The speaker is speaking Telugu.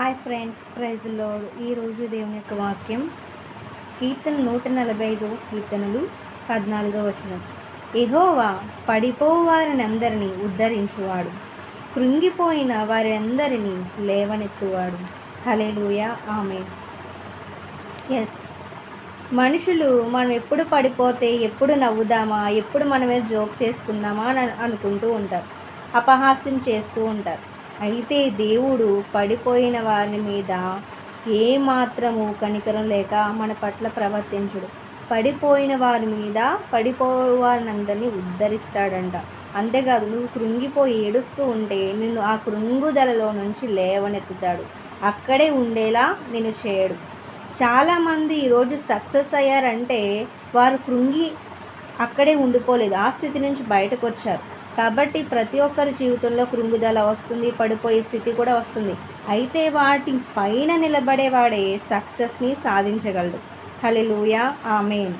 హాయ్ ఫ్రెండ్స్ ప్రైజ్ ఈరోజు దేవుని యొక్క వాక్యం కీర్తన నూట నలభై ఐదు కీర్తనలు పద్నాలుగో వచనం. ఎహోవా పడిపోవారిని అందరినీ ఉద్ధరించువాడు. కృంగిపోయిన వారి అందరినీ లేవనెత్తువాడు. హలేలుయ ఆమె ఎస్ మనుషులు మనం ఎప్పుడు పడిపోతే ఎప్పుడు నవ్వుదామా ఎప్పుడు మనమే జోక్స్ వేసుకుందామా అని అనుకుంటూ ఉంటారు. అపహాస్యం చేస్తూ ఉంటారు. అయితే దేవుడు పడిపోయిన వారి మీద ఏ మాత్రము కనికరం లేక మన పట్ల ప్రవర్తించుడు. పడిపోయిన వారి మీద పడిపోవారినందరినీ ఉద్ధరిస్తాడంట. అంతేకాదు నువ్వు కృంగిపోయి ఏడుస్తూ ఉంటే నిన్ను ఆ కృంగుదలలో నుంచి లేవనెత్తుతాడు. అక్కడే ఉండేలా నేను చేయడు. చాలామంది ఈరోజు సక్సెస్ అయ్యారంటే వారు కృంగి అక్కడే ఉండిపోలేదు. ఆ స్థితి నుంచి బయటకు వచ్చారు కాబట్టి ప్రతి ఒక్కరి జీవితంలో కృంగుదల వస్తుంది పడిపోయే స్థితి కూడా వస్తుంది. అయితే వాటి పైన నిలబడేవాడే సక్సెస్ని సాధించగలడు. Hallelujah amen.